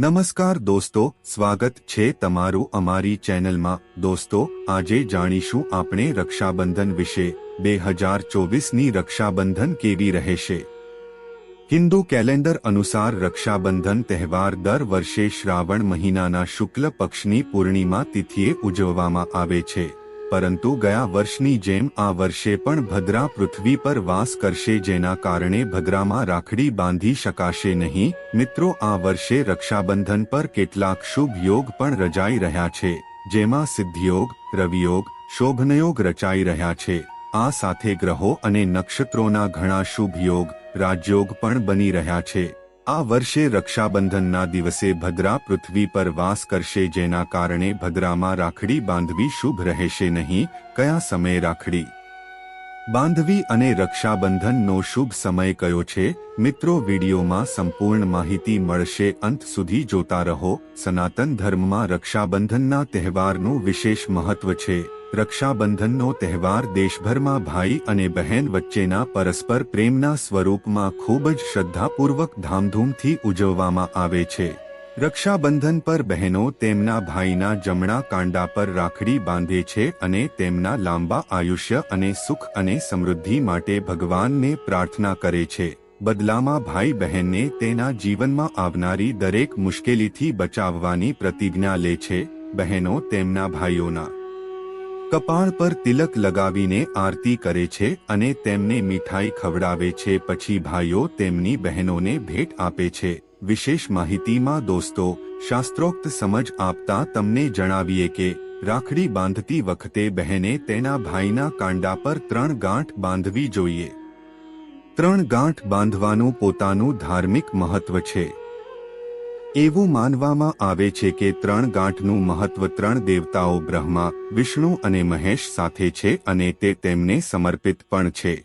નમસ્કાર દોસ્તો, સ્વાગત છે તમારું અમારી ચેનલમાં. દોસ્તો, આજે જાણીશું આપણે રક્ષાબંધન વિશે. બે હજાર ચોવીસની રક્ષાબંધન કેવી રહેશે? હિન્દુ કેલેન્ડર અનુસાર રક્ષાબંધન તહેવાર દર વર્ષે શ્રાવણ મહિનાના શુક્લ પક્ષની પૂર્ણિમા તિથિએ ઉજવવામાં આવે છે. પરંતુ ગયા વર્ષની જેમ આ વર્ષે પણ ભદ્રા પૃથ્વી પર વાસ કરશે જેના કારણે ભદ્રામાં રાખડી બાંધી શકાશે નહીં. મિત્રો, આ વર્ષે રક્ષાબંધન પર કેટલાક શુભ યોગ પણ રચાઈ રહ્યા છે, જેમાં સિદ્ધિયોગ, રવિયોગ, શોભનયોગ રચાઈ રહ્યા છે. આ સાથે ગ્રહો અને નક્ષત્રોના ઘણા શુભ યોગ, રાજયોગ પણ બની રહ્યા છે. આ વર્ષે રક્ષાબંધનના દિવસે ભદ્રા પૃથ્વી પર વાસ કરશે જેના કારણે ભદ્રામાં રાખડી બાંધવી શુભ રહેશે નહીં. કયા સમયે રાખડી બાંધવી અને રક્ષાબંધનનો શુભ સમય કયો છે? મિત્રો, વિડીયોમાં સંપૂર્ણ માહિતી મળશે. અંત સુધી જોતા રહો. સનાતન ધર્મમાં રક્ષાબંધનના તહેવારનું વિશેષ મહત્વ છે. રક્ષાબંધનનો તહેવાર દેશભરમાં ભાઈ અને બહેન વચ્ચેના પરસ્પર પ્રેમના સ્વરૂપમાં ખૂબ જ શ્રદ્ધાપૂર્વક ધામધૂમથી ઉજવવામાં આવે છે. રક્ષાબંધન પર બહેનો તેમના ભાઈના જમણા કાંડા પર રાખડી બાંધે છે અને તેમના લાંબા આયુષ્ય અને સુખ અને સમૃદ્ધિ માટે ભગવાનને પ્રાર્થના કરે છે. બદલામાં ભાઈ બહેનને તેના જીવનમાં આવનારી દરેક મુશ્કેલીથી બચાવવાની પ્રતિજ્ઞા લે છે. બહેનો તેમના ભાઈઓના કપાળ પર તિલક લગાવીને આરતી કરે છે અને તેમને મીઠાઈ ખવડાવે છે. પછી ભાઈઓ તેમની બહેનોને ભેટ આપે છે. વિશેષ માહિતીમાં દોસ્તો, શાસ્ત્રોક્ત સમજ આપતા તમને જણાવીએ કે, રાખડી બાંધતી વખતે બહેને તેના ભાઈના કાંડા પર ત્રણ ગાંઠ બાંધવી જોઈએ. ત્રણ ગાંઠ બાંધવાનું પોતાનું ધાર્મિક મહત્વ છે. એવું માનવામાં આવે છે કે ત્રણ ગાંઠનું મહત્વ ત્રણ દેવતાઓ બ્રહ્મા, વિષ્ણુ અને મહેશ સાથે છે અને તે તેમને સમર્પિત પણ છે.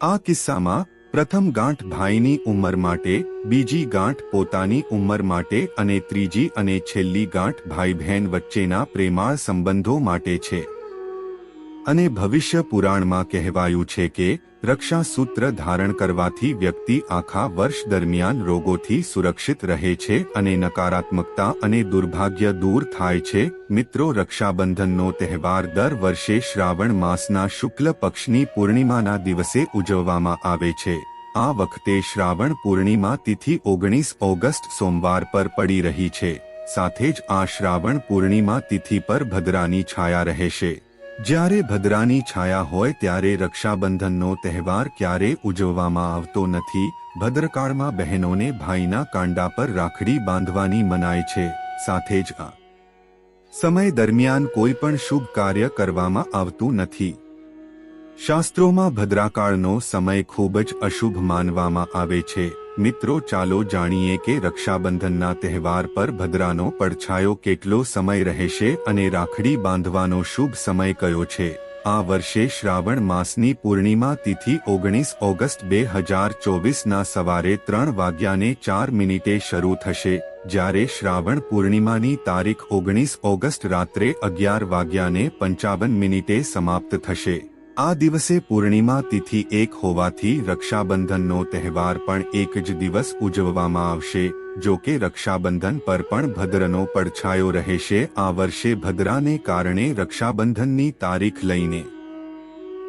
આ કિસ્સામાં, પ્રથમ ગાંઠ ભાઈની ઉંમર માટે, બીજી ગાંઠ પોતાની ઉંમર માટે અને ત્રીજી અને છેલ્લી ગાંઠ ભાઈ બહેન વચ્ચેના પ્રેમાળ સંબંધો માટે છે. અને ભવિષ્ય પુરાણમાં કહેવાયું છે કે રક્ષા સૂત્ર ધારણ કરવાથી વ્યક્તિ આખા વર્ષ દરમિયાન રોગોથી સુરક્ષિત રહે છે અને નકારાત્મકતા અને દુર્ભાગ્ય દૂર થાય છે. મિત્રો, રક્ષાબંધનનો તહેવાર દર વર્ષે શ્રાવણ માસના શુક્લ પક્ષની પૂર્ણિમાના દિવસે ઉજવવામાં આવે છે. આ વખતે શ્રાવણ પૂર્ણિમા તિથિ ઓગણીસ ઓગસ્ટ સોમવાર પર પડી રહી છે. સાથે જ આ શ્રાવણ પૂર્ણિમા તિથિ પર ભદ્રાની છાયા રહેશે. જ્યારે ભદ્રાની છાયા હોય ત્યારે રક્ષાબંધનનો તહેવાર ક્યારે ઉજવવામાં આવતો નથી. ભદ્રકાળમાં બહેનોને ભાઈના કાંડા પર રાખડી બાંધવાની મનાય છે. સાથે જ આ સમય દરમિયાન કોઈ પણ શુભ કાર્ય કરવામાં આવતું નથી. શાસ્ત્રોમાં ભદ્રાકાળનો સમય ખૂબ જ અશુભ માનવામાં આવે છે. મિત્રો, ચાલો જાણીએ કે રક્ષાબંધનના તહેવાર પર ભદ્રાનો પડછાયો કેટલો સમય રહેશે અને રાખડી બાંધવાનો શુભ સમય કયો છે? આ વર્ષે શ્રાવણ માસની પૂર્ણિમા તિથિ ઓગણીસ ઓગસ્ટ બે હજાર ચોવીસના સવારે ત્રણ વાગ્યાને ચાર મિનિટે શરૂ થશે, જ્યારે શ્રાવણ પૂર્ણિમાની તારીખ ઓગણીસ ઓગસ્ટ રાત્રે અગિયાર વાગ્યાને પંચાવન મિનિટે સમાપ્ત થશે. આ દિવસે પૂર્ણિમા તિથિ એક હોવાથી રક્ષાબંધનનો તહેવાર પણ એક જ દિવસ ઉજવવામાં આવશે, જો કે રક્ષાબંધન પર પણ ભદ્રનો પડછાયો રહેશે. આ વર્ષે ભદ્રાને કારણે રક્ષાબંધનની તારીખ લઈને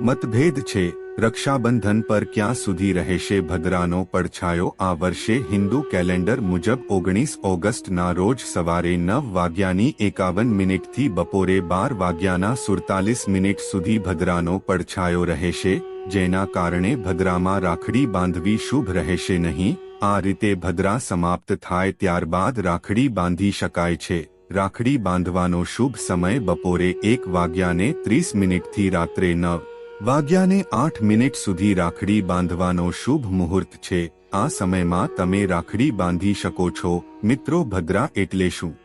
મતભેદ છે. રક્ષાબંધન પર ક્યાં સુધી રહેશે ભદ્રાનો પડછાયો? આ વર્ષે હિન્દુ કેલેન્ડર મુજબ ઓગણીસ ઓગસ્ટના રોજ સવારે નવ વાગ્યાની એકાવન મિનિટથી બપોરે બાર વાગ્યાના સુડતાલીસ મિનિટ સુધી ભદ્રાનો પડછાયો રહેશે, જેના કારણે ભદ્રામાં રાખડી બાંધવી શુભ રહેશે નહીં. આ રીતે ભદ્રા સમાપ્ત થાય ત્યારબાદ રાખડી બાંધી શકાય છે. રાખડી બાંધવાનો શુભ સમય બપોરે એક વાગ્યાને ત્રીસ મિનિટથી રાત્રે નવ. વાગ્યાને આઠ મિનિટ સુધી રાખડી બાંધવાનો શુભ મુહૂર્ત છે. આ સમયમાં તમે રાખડી બાંધી શકો છો. મિત્રો ભદ્રા એટલે શું?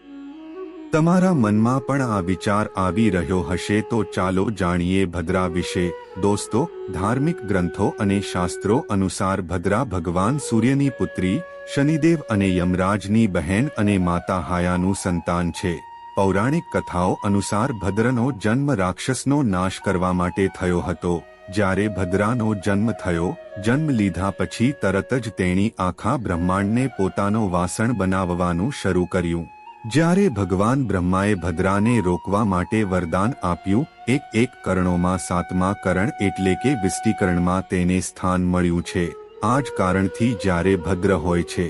તમારા મનમાં પણ આ વિચાર આવી રહ્યો હશે તો ચાલો જાણીએ ભદ્રા વિશે. દોસ્તો, ધાર્મિક ગ્રંથો અને શાસ્ત્રો અનુસાર ભદ્રા ભગવાન સૂર્યની પુત્રી, શનિદેવ અને યમરાજની બહેન અને માતા હાયાનું સંતાન છે. પૌરાણિક કથાઓ અનુસાર ભદ્રનો જન્મ રાક્ષસનો નાશ કરવા માટે થયો હતો. જ્યારે ભદ્રાનો જન્મ થયો, જન્મ લીધા પછી તરત જ તેણી આખા બ્રહ્માંડને પોતાનો વાસણ બનાવવાનું શરૂ કર્યું. જ્યારે ભગવાન બ્રહ્માએ ભદ્રાને રોકવા માટે વરદાન આપ્યું એક એક કરણોમાં સાતમા કરણ એટલે કે વિષ્ટિકરણમાં તેને સ્થાન મળ્યું છે. આ જ કારણથી જ્યારે ભદ્ર હોય છે.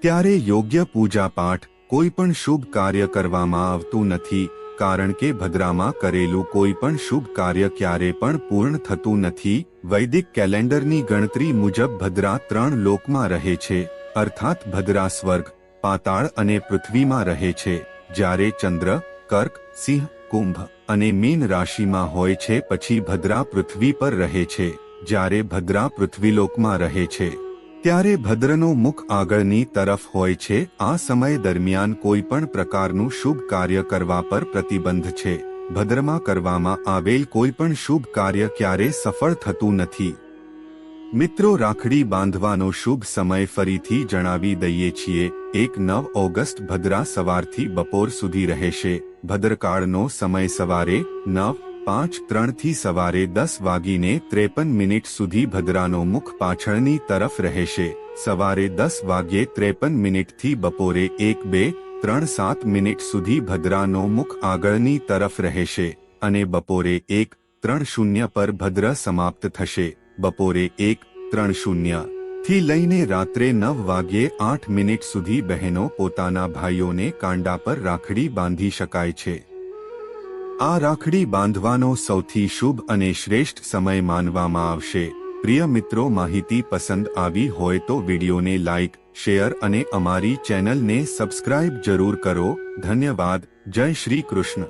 ત્યારે યોગ્ય પૂજા પાઠ કોઈ પણ શુભ કાર્ય કરવામાં આવતું નથી, કારણ કે ભદ્રામાં કરેલું કોઈ પણ શુભ કાર્ય ક્યારે પણ પૂર્ણ થતું નથી. વૈદિક કેલેન્ડરની ગણતરી મુજબ ભદ્રા ત્રણ લોકમાં રહે છે, અર્થાત ભદ્રા સ્વર્ગ, પાતાળ અને પૃથ્વીમાં રહે છે, જ્યારે ચંદ્ર, કર્ક, સિંહ, કુંભ અને મીન રાશિમાં હોય છે, પછી ભદ્રા પૃથ્વી પર રહે છે, જ્યારે ભદ્રા પૃથ્વીલોકમાં રહે છે. ત્યારે ભદ્રનો મુખ આગળની તરફ હોય છે, આ સમય દરમિયાન કોઈ પણ પ્રકારનું શુભ કાર્ય કરવા પર પ્રતિબંધ છે. ભદ્રમાં કરવામાં આવેલ કોઈ પણ શુભ કાર્ય ક્યારે સફળ થતું નથી. મિત્રો, રાખડી બાંધવાનો શુભ સમય ફરીથી જણાવી દઈએ છીએ, એક નવ ઓગસ્ટ ભદ્રા સવારથી બપોર સુધી રહેશે. ભદ્રકાળનો સમય સવારે નવ પાંચ ત્રણથી સવારે દસ વાગીને ત્રેપન મિનિટ સુધી ભદ્રાનો મુખ પાછળની તરફ રહેશે. સવારે દસ વાગ્યે ત્રેપન મિનિટથી બપોરે એક, બે, ત્રણ, સાત મિનિટ સુધી ભદ્રાનો મુખ આગળની તરફ રહેશે અને બપોરે એક, ત્રણ શૂન્ય પર ભદ્ર સમાપ્ત થશે. બપોરે એક, ત્રણ શૂન્યથી લઈને રાત્રે નવ વાગ્યે આઠ મિનિટ સુધી બહેનો પોતાના ભાઈઓને કાંડા પર રાખડી બાંધી શકાય છે. આ રાખડી બાંધવાનો સૌથી શુભ અને શ્રેષ્ઠ સમય માનવામાં આવશે. પ્રિય મિત્રો, માહિતી પસંદ આવી હોય તો વિડીયોને લાઇક શેર અને અમારી ચેનલને સબસ્ક્રાઇબ જરૂર કરો. ધન્યવાદ. જય શ્રી કૃષ્ણ.